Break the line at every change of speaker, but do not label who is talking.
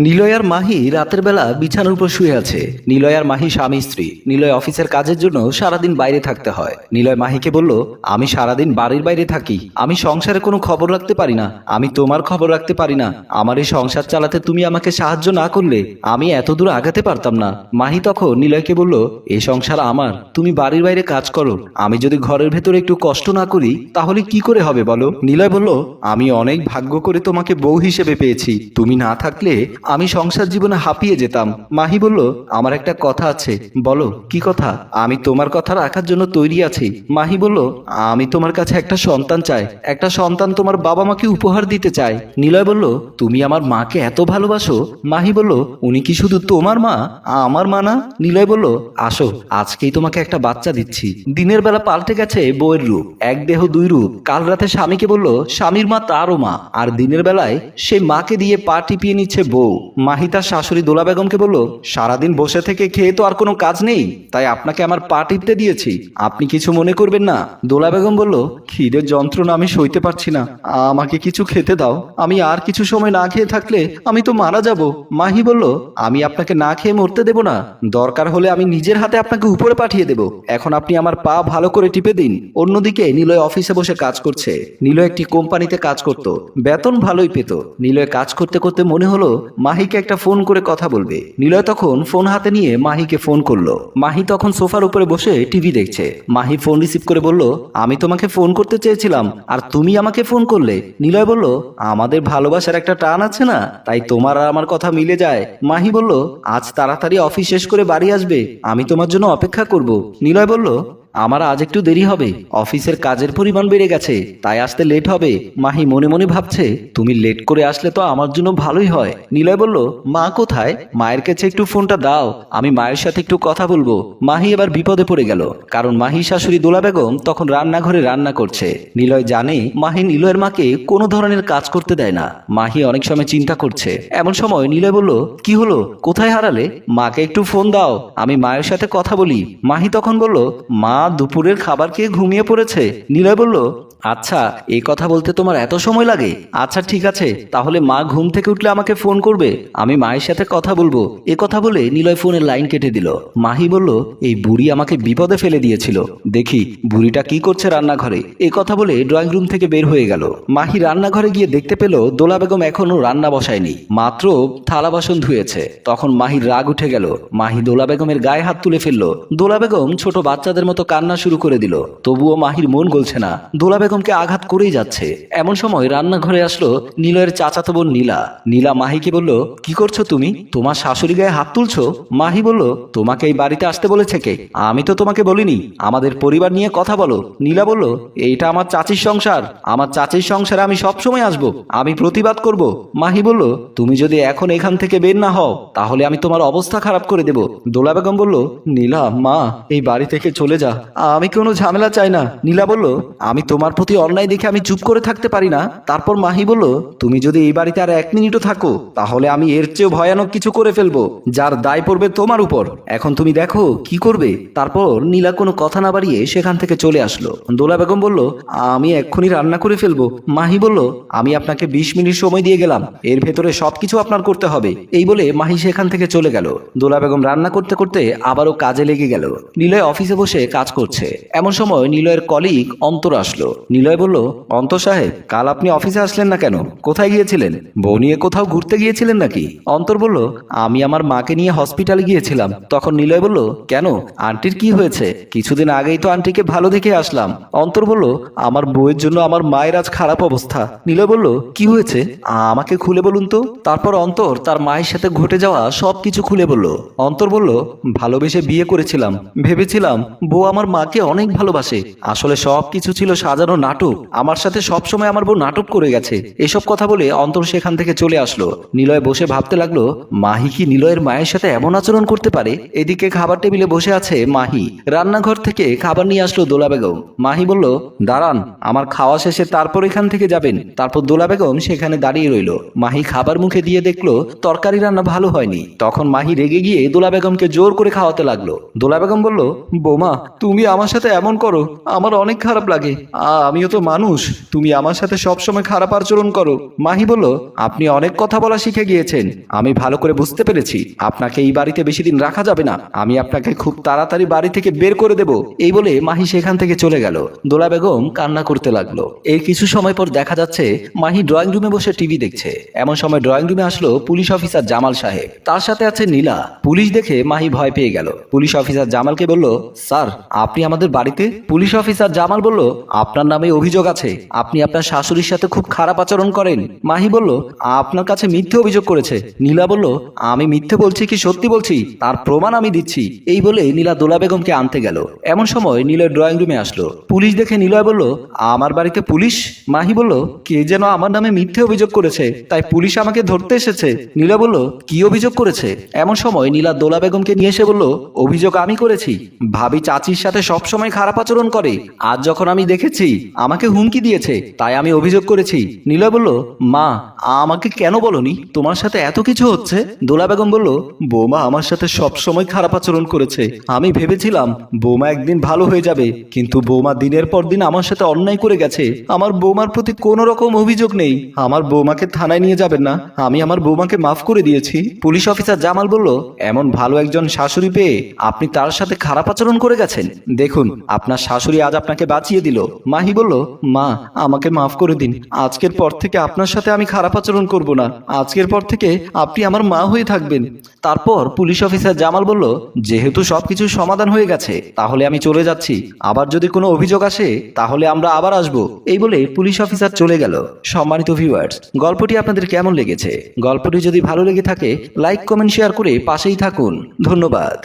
নিলয় আর মাহি রাতের বেলা বিছানার উপর শুয়ে আছে। নিলয় আর মাহি স্বামী স্ত্রী। নিলয় অফিসের কাজের জন্য সারাদিন বাইরে থাকতে হয়। নিলয় মাহিকে বলল, আমি সারাদিন বাড়ির বাইরে থাকি। আমি সংসারে কোনো খবর রাখতে পারি না। আমি তোমার খবর রাখতে পারি না। আমার এই সংসার চালাতে তুমি আমাকে সাহায্য না করলে আমি এত দূর আগাতে পারতাম না। মাহি তখন নিলয়কে বলল, এ সংসার আমার। তুমি বাড়ির বাইরে কাজ করো। আমি যদি ঘরের ভেতরে একটু কষ্ট না করি, তাহলে কি করে হবে বলো? নিলয় বলল, আমি অনেক ভাগ্য করে তোমাকে বউ হিসেবে পেয়েছি। তুমি না থাকলে আমি সংসার জীবনে হাঁপিয়ে যেতাম। মাহি বলল, আমার একটা কথা আছে। বলো, কি কথা? আমি তোমার কথা রাখার জন্য তৈরি আছি। মাহি বলল, আমি তোমার কাছে একটা সন্তান চাই। একটা সন্তান তোমার বাবা মাকে উপহার দিতে চাই নিলয় বলল, তুমি আমার মাকে এত ভালোবাসো? মাহি বলল, উনি কি শুধু তোমার মা, আমার মা না? নিলয় বলল, আসো, আজকেই তোমাকে একটা বাচ্চা দিচ্ছি। দিনের বেলা পাল্টে গেছে বউয়ের রূপ, এক দেহ দুই রূপ। কাল রাতে স্বামীকে বলল, স্বামীর মা তারও মা। আর দিনের বেলায় সে মাকে দিয়ে পা টিপিয়ে নিচ্ছে বউ। মাহি তার শাশুড়ি দোলা বেগমকে বলল, সারাদিন বসে থেকে খেয়ে তো আর কোনো কাজ নেই, তাই আপনাকে আমার পা টিপতে দিয়েছি। আপনি কিছু মনে করবেন না। দোলা বেগম বলল, খিদের যন্ত্রণা আমি সইতে পারছি না। আমাকে কিছু খেতে দাও। আমি আর কিছু সময় না খেয়ে থাকলে আমি তো মারা যাব। মাহি বলল, আমি আপনাকে না খেয়ে মরতে দেব না। দরকার হলে আমি নিজের হাতে আপনাকে উপরে পাঠিয়ে দেব। এখন আপনি আমার পা ভালো করে টিপে দিন। অন্যদিকে নিলয় অফিসে বসে কাজ করছে। নিলয় একটি কোম্পানিতে কাজ করত। বেতন ভালোই পেত। নিলয় কাজ করতে করতে মনে হলো মাহিকে একটা ফোন করে কথা বলবে। নিলয় তখন ফোন হাতে নিয়ে মাহিকে ফোন করল। মাহি তখন সোফার উপরে বসে টিভি দেখছে। মাহি ফোন রিসিভ করে বলল, আমি তোমাকে ফোন করতে চেয়েছিলাম, আর তুমি আমাকে ফোন করলে। নিলয় বলল, আমাদের ভালোবাসার একটা টান আছে না, তাই তোমার আর আমার কথা মিলে যায়। মাহি বলল, আজ তাড়াতাড়ি অফিস শেষ করে বাড়ি আসবে, আমি তোমার জন্য অপেক্ষা করব। নিলয় বলল আমার আজ একটু দেরি হবে। অফিসের কাজের পরিমাণ বেড়ে গেছে, তাই আসতে লেট হবে। মাহি মনে মনে ভাবছে, তুমি লেট করে আসলে তো আমার জন্য ভালোই হয়। নিলয় বলল, মা কোথায়? মায়ের কাছে একটু ফোনটা দাও, আমি মায়ের সাথে একটু কথা বলব। মাহি এবার বিপদে পড়ে গেল, কারণ মাহি শাশুড়ি দোলা বেগম তখন রান্নাঘরে রান্না করছে। নিলয় জানে, মাহি নিলয়ের মাকে কোনো ধরনের কাজ করতে দেয় না। মাহি অনেক সময় চিন্তা করছে। এমন সময় নিলয় বলল, কি হলো? কোথায় হারালে? মাকে একটু ফোন দাও, আমি মায়ের সাথে কথা বলি। মাহি তখন বলল, মা দুপুরের খাবার খেয়ে ঘুমিয়ে পড়েছে। নীলয় বলল আচ্ছা এই কথা বলতে তোমার এত সময় লাগে? আচ্ছা ঠিক আছে, তাহলে মা ঘুম থেকে উঠলে আমাকে ফোন করবে। আমি মায়ের সাথে কথা বলব। এ কথা বলে নিলয় ফোনের লাইন কেটে দিল। মাহি বলল, এই বুড়ি আমাকে বিপদে ফেলে দিয়েছিল। দেখি, বুড়িটা কি করছে রান্নাঘরে? এ কথা বলে ড্রয়িং রুম থেকে বের হয়ে গেল। মাহি রান্নাঘরে গিয়ে দেখতে পেল, দোলা বেগম এখনও রান্না বসায়নি। মাত্র থালা বাসন ধুয়েছে। তখন মাহির রাগ উঠে গেল। মাহি দোলা বেগমের গায়ে হাত তুলে ফেলল। দোলা বেগম ছোট বাচ্চাদের মতো কান্না শুরু করে দিল। তবুও মাহির মন গলছে না। দোলা বেগমকে আঘাত করেই যাচ্ছে। এমন সময় রান্নাঘরে আসলো নীলয়ের চাচাতো বোন নীলা। নীলা মাহিকে বলল, কি করছ তুমি? তোমার শাশুড়ি গায়ে হাত তুলছো? মাহি বলল, তোমাকে এই বাড়িতে আসতে বলেছে কে? আমি তো তোমাকে বলিনি। আমাদের পরিবার নিয়ে কথা বলো। নীলা বলল, এইটা আমার চাচির সংসার। আমার চাচির সংসারে আমি সব সময় আসব। আমি প্রতিবাদ করব। মাহি বলল, তুমি যদি এখন এখান থেকে বের না হও, তাহলে আমি তোমার অবস্থা খারাপ করে দেব। দোলা বেগম বলল, নীলা, মা, এই বাড়ি থেকে চলে যা। আমি কোনো ঝামেলা চাই না। নীলা বলল, আমি তোমার প্রতি অন্যায় দেখে আমি চুপ করে থাকতে পারি না। তারপর মাহি বলল, তুমি যদি এই বাড়িতে আর এক মিনিটও থাকো, তাহলে আমি এর চেয়েও ভয়ানক কিছু করে ফেলব, যার দায় পড়বে তোমার উপর। এখন তুমি দেখো কি করবে। তারপর নীলা কোনো কথা না বাড়িয়ে সেখান থেকে চলে আসলো। দোলা বেগম বলল, আমি এক্ষুনি রান্না করে ফেলব। মাহি বলল, আমি আপনাকে বিশ মিনিট সময় দিয়ে গেলাম। এর ভেতরে সবকিছু আপনার করতে হবে। এই বলে মাহি সেখান থেকে চলে গেল। দোলা বেগম রান্না করতে করতে আবারও কাজে লেগে গেল। নিলয় অফিসে বসে কাজ করছে। এমন সময় নিলয়ের কলিগ অন্তর আসলো। নিলয় বলল, অন্তর সাহেব, কাল আপনি অফিসে আসলেন না কেন? কোথায় গিয়েছিলেন? বউ নিয়ে কোথাও ঘুরতে গিয়েছিলেন নাকি? অন্তর বলল, আমি আমার মাকে নিয়ে হসপিটালে গিয়েছিলাম। তখন নিলয় বলল, কেন? আন্টির কি হয়েছে? কিছুদিন আগেই তো আন্টিকে ভালো দেখে আসলাম। অন্তর বলল, আমার বউয়ের জন্য আমার মায়ের আজ খারাপ অবস্থা। নিলয় বলল, কি হয়েছে? আমাকে খুলে বলুন তো। তারপর অন্তর তার মায়ের সাথে ঘটে যাওয়া সব কিছু খুলে বলল। অন্তর বলল, ভালোবেসে বিয়ে করেছিলাম। ভেবেছিলাম বউ আমার মাকে অনেক ভালোবাসে। আসলে সব কিছু ছিল সাজানো নাটক। আমার সাথে সব সময় আমার বউ নাটক করে গেছে। এসব কথা বলে অন্তর সেখান থেকে চলে আসলো। নিলয় বসে ভাবতে লাগল, মাহি কি নিলয়ের মায়ের সাথে এমন আচরণ করতে পারে? এদিকে খাবার টেবিলে বসে আছে মাহি। রান্নাঘর থেকে খাবার নিয়ে আসলো দোলা বেগম। মাহি বলল, দাঁড়ান, আমার খাওয়া শেষে তারপর এখান থেকে যাবেন। তারপর দোলা বেগম সেখানে দাঁড়িয়ে রইল। মাহি খাবার মুখে দিয়ে দেখল, তরকারি রান্না ভালো হয়নি। তখন মাহি রেগে গিয়ে দোলা বেগমকে জোর করে খাওয়াতে লাগল। দোলা বেগম বলল, বোমা, তুমি আমার সাথে এমন করো, আমার অনেক খারাপ লাগে। আমিও তো মানুষ, তুমি আমার সাথে সবসময় খারাপ আচরণ করো। মাহি বলল, আপনি অনেক কথা বলা শিখে গিয়েছেন। আমি ভালো করে বুঝতে পেরেছি, আপনাকে এই বাড়িতে বেশি দিন রাখা যাবে না। আমি আপনাকে খুব তাড়াতাড়ি বাড়ি থেকে বের করে দেব। এই বলে মাহি সেখান থেকে চলে গেল। দোলা বেগম কান্না করতে লাগল। এর কিছু সময় পর দেখা যাচ্ছে, মাহি ড্রয়িং রুমে বসে টিভি দেখছে। এমন সময় ড্রয়িং রুমে আসলো পুলিশ অফিসার জামাল সাহেব। তার সাথে আছে নীলা। পুলিশ দেখে মাহি ভয় পেয়ে গেল। পুলিশ অফিসার জামালকে বলল, স্যার, আপনি আমাদের বাড়িতে? পুলিশ অফিসার জামাল বলল, আপনার নামে অভিযোগ আছে। আপনি আপনার শাশুড়ির সাথে খুব খারাপ আচরণ করেন। মাহি বলল, আপনার কাছে মিথ্যে অভিযোগ করেছে। নীলা বলল, আমি মিথ্যে বলছি কি সত্যি বলছি? তার প্রমাণ আমি দিচ্ছি। এই বলে নীলা দোলা বেগমকে আনতে গেল। এমন সময় নীলয় ড্রয়িং রুমে আসলো। পুলিশ দেখে নীলয় বলল, আমার বাড়িতে পুলিশ? মাহি বলল, কে যেন আমার নামে মিথ্যে অভিযোগ করেছে, তাই পুলিশ আমাকে ধরতে এসেছে। নীলা বলল, কি অভিযোগ করেছে? এমন সময় নীলা দোলা বেগমকে নিয়ে এসে বলল, অভিযোগ আমি করেছি। ভাবি চাচির সাথে সবসময় খারাপ আচরণ করে। আজ যখন আমি দেখেছি আমাকে হুমকি দিয়েছে, তাই আমি অভিযোগ করেছি। নীলয় বলল, মা, আমাকে কেন বলনি? তোমার সাথে এত কিছু হচ্ছে? দোলা বেগম বলল, বৌমা আমার সাথে সব সময় খারাপ আচরণ করেছে। আমি ভেবেছিলাম, বৌমা একদিন ভালো হয়ে যাবে, কিন্তু বৌমা দিনের পর দিন আমার সাথে অন্যায় করে গেছে। আমার বৌমার প্রতি কোনো রকম অভিযোগ নেই। আমার বৌমাকে থানায় নিয়ে যাবেন না। আমি আমার বৌমাকে মাফ করে দিয়েছি। পুলিশ অফিসার জামাল বলল, এমন ভালো একজন শাশুড়ি পেয়ে আপনি তার সাথে খারাপ আচরণ করে গেছেন। দেখুন, আপনার শাশুড়ি আজ আপনাকে বাঁচিয়ে দিল। মাহি বলল, মা, আমাকে মাফ করে দিন। আজকের পর থেকে আপনার সাথে আমি খারাপ আচরণ করব না। আজকের পর থেকে আপনি আমার মা হয়ে থাকবেন। তারপর পুলিশ অফিসার জামাল বলল, যেহেতু সবকিছু সমাধান হয়ে গেছে, তাহলে আমি চলে যাচ্ছি। আবার যদি কোনো অভিযোগ আসে, তাহলে আমরা আবার আসব। এই বলে পুলিশ অফিসার চলে গেল। সম্মানিত ভিউয়ার্স, গল্পটি আপনাদের কেমন লেগেছে? গল্পটি যদি ভালো লেগে থাকে, লাইক, কমেন্ট, শেয়ার করে পাশেই থাকুন। ধন্যবাদ।